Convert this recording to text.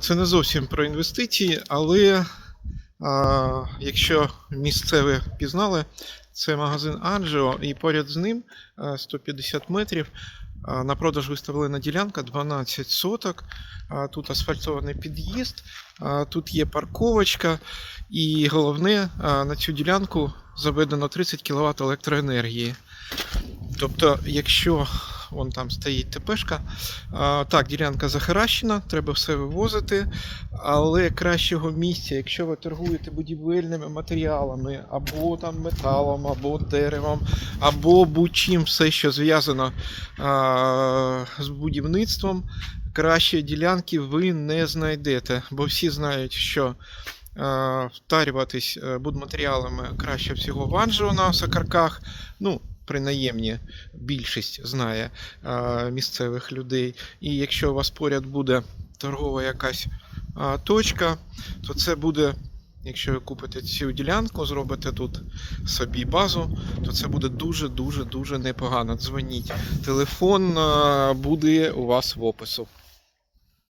Це не зовсім про інвестиції, але якщо місцеві пізнали, це магазин Анджео, і поряд з ним е, 150 метрів. На продаж виставлена ділянка 12 соток. Тут асфальтований під'їзд, тут є парковочка, і головне, на цю ділянку заведено 30 кВт електроенергії. Тобто, якщо вон там стоїть ТПшка, а, так, ділянка захаращена, треба все вивозити, але кращого місця, якщо ви торгуєте будівельними матеріалами, або там металом, або деревом, або будь-чим все, що зв'язано з будівництвом, кращої ділянки ви не знайдете, бо всі знають, що втарюватись е, будматеріалами краще всього в Анжео на сокарках. Ну, принаймні більшість знає місцевих людей. І якщо у вас поряд буде торгова якась точка, то це буде, якщо ви купите цю ділянку, зробите тут собі базу, то це буде дуже-дуже дуже непогано. Дзвоніть. Телефон буде у вас в опису.